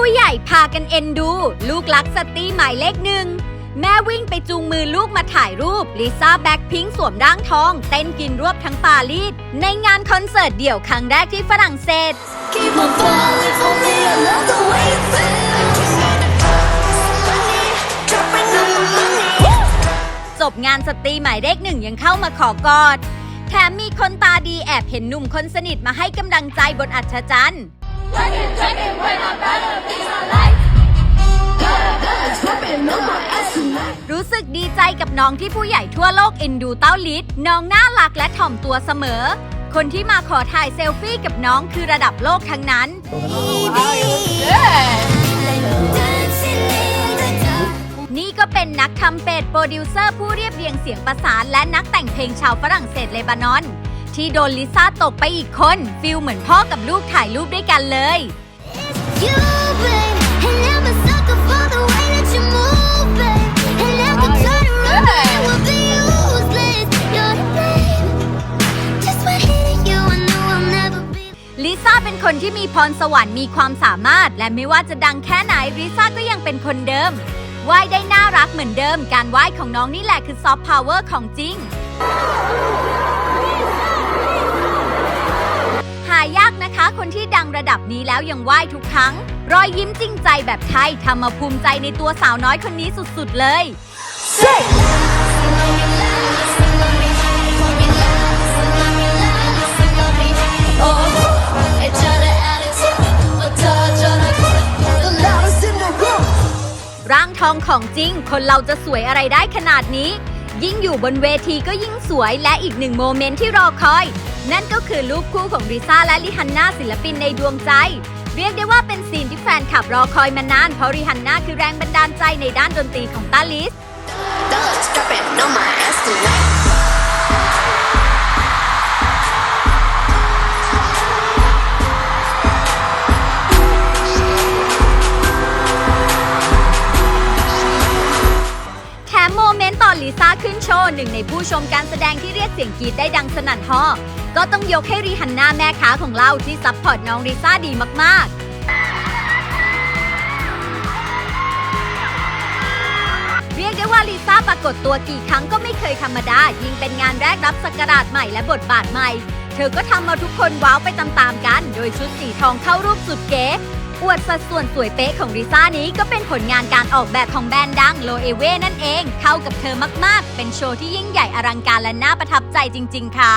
ผู้ใหญ่พากันเอ็นดู ลูกรักสตรีหมายเลขหนึ่ง แม่วิ่งไปจูงมือลูกมาถ่ายรูป ลิซ่าแบ็คพิงค์สวมร่างทอง เต้นกินรวบทั้งปารีสในงานคอนเสิร์ตเดี่ยวครั้งแรกที่ฝรั่งเศส Keep on falling for me, I love the way it feels. Money, dropping on my money. จบงานสตรีหมายเลขหนึ่งยังเข้ามาขอกอด แถมมีคนตาดีแอบเห็นหนุ่มคนสนิทมาให้กำลังใจบนอัศจรรย์ It's กับน้องที่ผู้ใหญ่ทั่วโลกเอ็นดูเต้าลิศน้องน่ารักและถ่อมตัวเสมอ คนที่มาขอถ่ายเซลฟี่กับน้องคือระดับโลกทั้งนั้น นี่ก็เป็นนักทำเป็ดโปรดิวเซอร์ผู้เรียบเรียงเสียงประสานและนักแต่งเพลงชาวฝรั่งเศสเลบานอน ที่โดนลิซ่าตกไปอีกคนฟิลเหมือนพ่อกับลูกถ่ายรูปด้วยกันเลย You, ซ่าเป็นคนที่มีพรสวรรค์มีความสามารถ และไม่ว่าจะดังแค่ไหนลิซ่าก็ยังเป็นคนเดิมว่ายได้น่ารักเหมือนเดิม การว่ายของน้องนี่แหละคือซอฟต์พาวเวอร์ของจริง หายากนะคะคนที่ดังระดับนี้แล้วยังไหว้ทุกครั้ง รอยยิ้มจริงใจแบบไทยทำมาภูมิใจในตัวสาวน้อยคนนี้สุดๆเลย Oh, ร่างทองของจริง คนเราจะสวยอะไรได้ขนาดนี้ ยิ่งอยู่บนเวทีก็ยิ่งสวยและอีกหนึ่งโมเมนต์ที่รอคอย นั่นก็คือรูปคู่ของริซ่าและลิฮันนาศิลปินในดวงใจ เรียกได้ว่าเป็นซีนที่แฟนคลับรอคอยมานาน เพราะริฮันนาคือแรงบันดาลใจในด้านดนตรีของตาลิส Thugs dropping on my ass หนึ่งในผู้ชมการแสดงที่เรียกเสียงกรีดได้ดังสนั่นฮอก็ต้องยกให้รีฮันนาแม่ค้าของเราที่ซัพพอร์ตน้องลิซ่าดีมากๆเรียกได้ว่าลิซ่าปรากฏตัวกี่ครั้งก็ไม่เคยธรรมดา ยิ่งเป็นงานแรกรับสักราชใหม่และบทบาทใหม่ เธอก็ทำมาทุกคนว้าวไปตามๆกัน โดยชุดสีทองเข้ารูปสุดเก๋ อวดสัดส่วนสวยเป๊ะของริซ่านี้ก็เป็นผลงานการออกแบบของแบรนด์ดังโลเอเวนั่นเอง เข้ากับเธอมาก ๆ เป็นโชว์ที่ยิ่งใหญ่อลังการและน่าประทับใจจริง ๆ ค่ะ